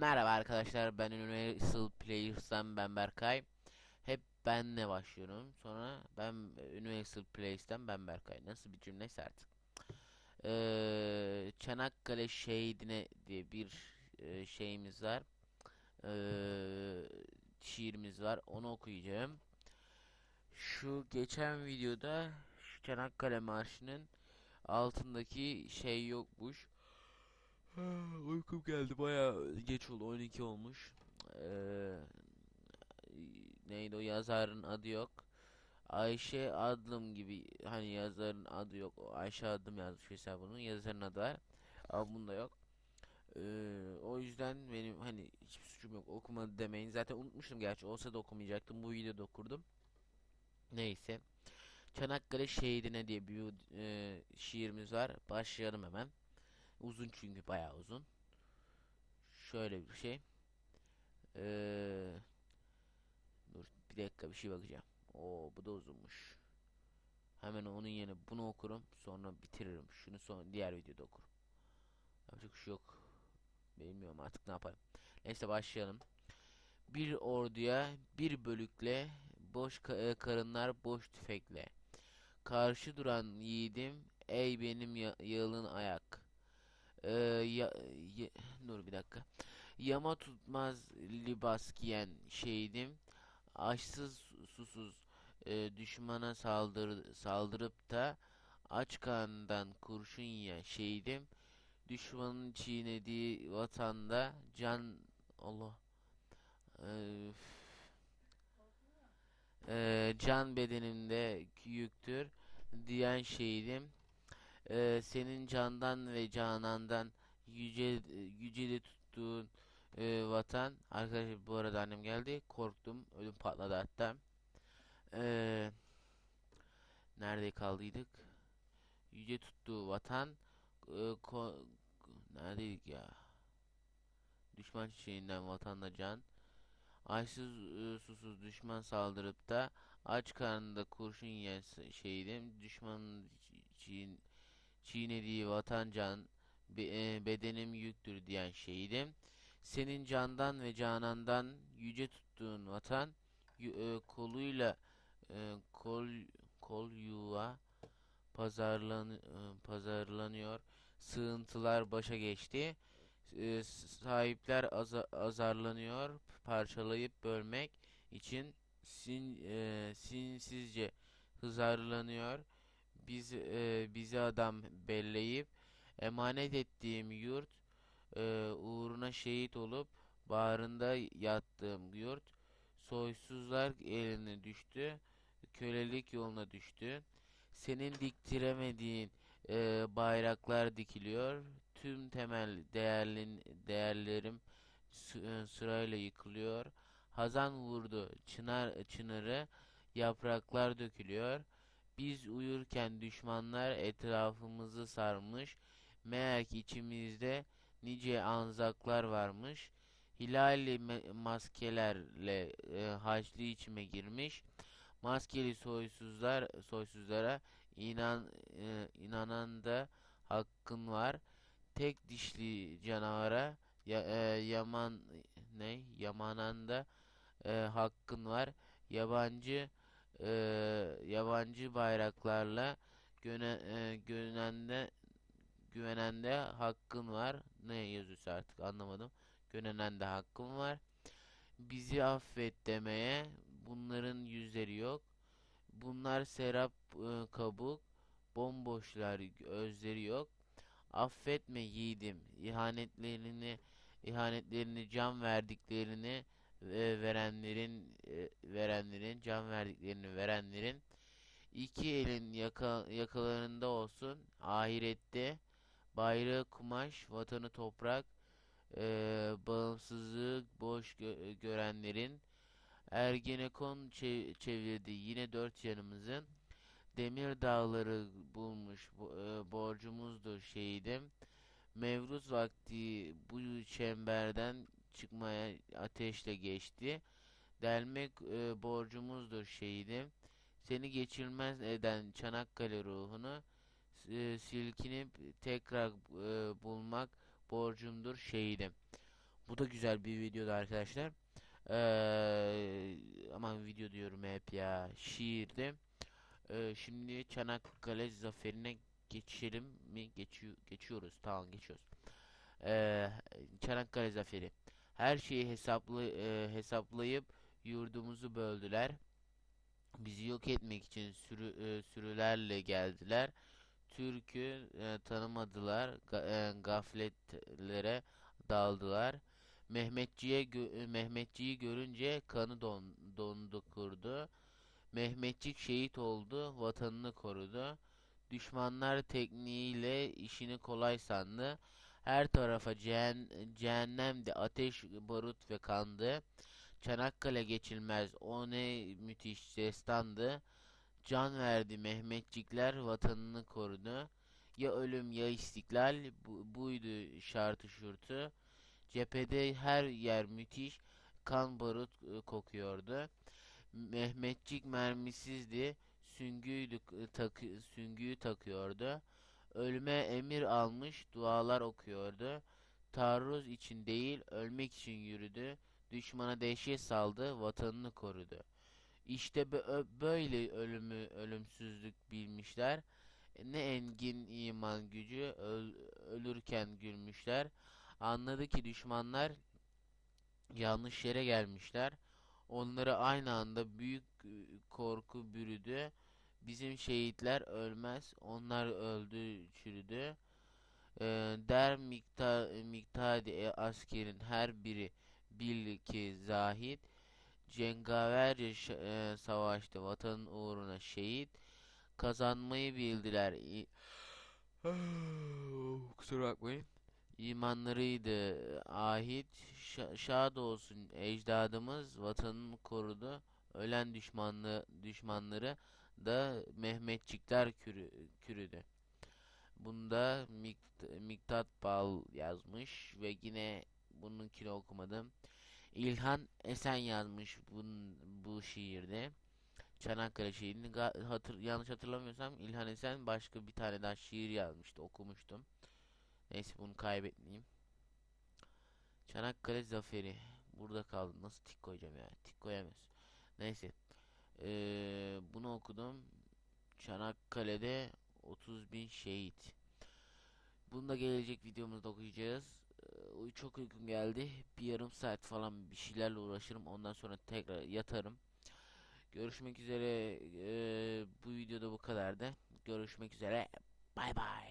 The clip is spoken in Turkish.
Merhaba arkadaşlar ben Universal Players'tan ben Berkay. Hep benle başlıyorum. Sonra ben Universal Players'tan ben Berkay. Nasıl bir cümleyse artık. Ee, Çanakkale şehidine diye bir e, şeyimiz var. Ee, şiirimiz var. Onu okuyacağım. Şu geçen videoda şu Çanakkale Marşı'nın altındaki şey yokmuş. Uykum geldi bayağı geç oldu 12 olmuş. Ee, neydi o yazarın adı yok. Ayşe Adlım gibi hani yazarın adı yok. Ayşe Adlım yazmış mesela bunun yazarın adı var. Ama bunda yok. Ee, o yüzden benim hani hiçbir suçum yok okumadı demeyin. Zaten unutmuştum gerçi olsa da okumayacaktım. Bu videoda okurdum. Neyse. Çanakkale Şehidine diye bir e, şiirimiz var. Başlayalım hemen. Uzun çünkü bayağı uzun. Şöyle bir şey. Ee, dur bir dakika bir şey bakacağım. Oo bu da uzunmuş. Hemen onun yerine bunu okurum. Sonra bitiririm. Şunu son diğer videoda okurum. Yapacak bir şey yok. Bilmiyorum artık ne yaparım. Neyse başlayalım. Bir orduya bir bölükle boş ka- e, karınlar boş tüfekle. Karşı duran yiğidim ey benim ya- yalın ayak. Ee, ya, ya- dur bir dakika. Yama tutmaz libas giyen şehidim. Açsız susuz e, düşmana saldır, saldırıp da aç karnından kurşun yiyen şehidim. Düşmanın çiğnediği vatanda can Allah Öf. Ee, can bedenimde yüktür diyen şehidim. Ee, senin candan ve canandan yüce yüceli tuttuğun e, vatan. Arkadaşlar bu arada annem geldi. Korktum. Ödüm patladı hatta. Ee, nerede kaldıydık? Yüce tuttuğu vatan. E, ko- neredeydik ya? Düşman çiçeğinden vatanda can. Açsız e, susuz düşman saldırıp da aç karnında kurşun yiyen şehidim. Düşmanın çiğ- çiğnediği vatan can e, bedenim yüktür diyen şehidim. Senin candan ve canandan yüce tuttuğun vatan e, koluyla e, kol kol yuva pazarlan pazarlanıyor. Sığıntılar başa geçti. Sahipler aza- azarlanıyor. Parçalayıp bölmek için sin e, sinsizce hızarlanıyor. Biz e, bizi adam belleyip emanet ettiğim yurt e, uğruna şehit olup bağrında yattığım yurt soysuzlar eline düştü, kölelik yoluna düştü. Senin diktiremediğin e, bayraklar dikiliyor. Tüm temel değerlin, değerlerim e, sırayla yıkılıyor. Hazan vurdu çınar çınarı, yapraklar dökülüyor. Biz uyurken düşmanlar etrafımızı sarmış. Meğer ki içimizde nice anzaklar varmış. Hilali maskelerle e, haçlı içime girmiş. Maskeli soysuzlar soysuzlara inan e, inanan da hakkın var. Tek dişli canavara ya, e, yaman ne yamanan da e, hakkın var. Yabancı e, yabancı bayraklarla göne, e, gönende güvenende hakkın var. Ne yazıyorsa artık anlamadım. Gönenende hakkın var. Bizi affet demeye bunların yüzleri yok. Bunlar serap e, kabuk, bomboşlar özleri yok. Affetme yiğidim, ihanetlerini ihanetlerini can verdiklerini e, verenlerin e, verenlerin can verdiklerini verenlerin iki elin yaka, yakalarında olsun. Ahirette bayrağı kumaş vatanı toprak e, bağımsızlığı boş gö- görenlerin Ergenekon çe- çevirdi yine dört yanımızın demir dağları bulmuş bo- e, borcumuzdur şehidim. Mevruz vakti bu çemberden çıkmaya ateşle geçti. Delmek e, borcumuzdur şehidim. Seni geçilmez eden Çanakkale ruhunu e, silkinip tekrar e, bulmak borcumdur şehidim. Bu da güzel bir videodu arkadaşlar. Ee, aman video diyorum hep ya. Şiirdi. Ee, şimdi Çanakkale zaferine geçelim mi? Geçiyor, geçiyoruz. Tamam geçiyoruz. Ee, Çanakkale zaferi. Her şeyi hesaplı e, hesaplayıp yurdumuzu böldüler. Bizi yok etmek için sürü, e, sürülerle geldiler. Türk'ü e, tanımadılar. Ga- e, gafletlere daldılar. Mehmetçiye gö- e, Mehmetçiyi görünce kanı don dondu kurdu. Mehmetçik şehit oldu, vatanını korudu. Düşmanlar tekniğiyle işini kolay sandı. Her tarafa cehen cehennemdi, ateş, barut ve kandı. Çanakkale geçilmez, o ne müthiş destandı. Can verdi Mehmetçikler, vatanını korudu. Ya ölüm ya istiklal, bu, buydu şartı şurtu. Cephede her yer müthiş, kan barut e, kokuyordu. Mehmetçik mermisizdi, süngüydü e, takı, süngüyü takıyordu. Ölüme emir almış, dualar okuyordu. Taarruz için değil, ölmek için yürüdü. Düşmana dehşet saldı, vatanını korudu. İşte bö- böyle ölümü ölümsüzlük bilmişler. Ne engin iman gücü öl- ölürken gülmüşler. Anladı ki düşmanlar yanlış yere gelmişler. Onları aynı anda büyük e, korku bürüdü. Bizim şehitler ölmez, onlar öldü, çürüdü. Ee, der miktar miktadi e, askerin her biri bil ki zahit cengaverce ş- e, savaştı vatanın uğruna şehit kazanmayı bildiler. Kusura bakmayın. İmanlarıydı ahit. Şa- şad olsun ecdadımız vatanını korudu. Ölen düşmanlı düşmanları da Mehmetçikler kürü, kürüdü. Bunda Mikt- Miktat Bal yazmış ve yine bununkini okumadım. İlhan Esen yazmış bun, bu şiirde. Çanakkale şiirini hatır, yanlış hatırlamıyorsam İlhan Esen başka bir tane daha şiir yazmıştı okumuştum. Neyse bunu kaybetmeyeyim. Çanakkale Zaferi. Burada kaldı. Nasıl tik koyacağım ya? Tik koyamıyoruz. Neyse. Ee, bunu okudum. Çanakkale'de 30 bin şehit. Bunu da gelecek videomuzda okuyacağız. Ee, çok uykum geldi. Bir yarım saat falan bir şeylerle uğraşırım. Ondan sonra tekrar yatarım. Görüşmek üzere. Ee, bu videoda bu kadardı. Görüşmek üzere. Bay bay.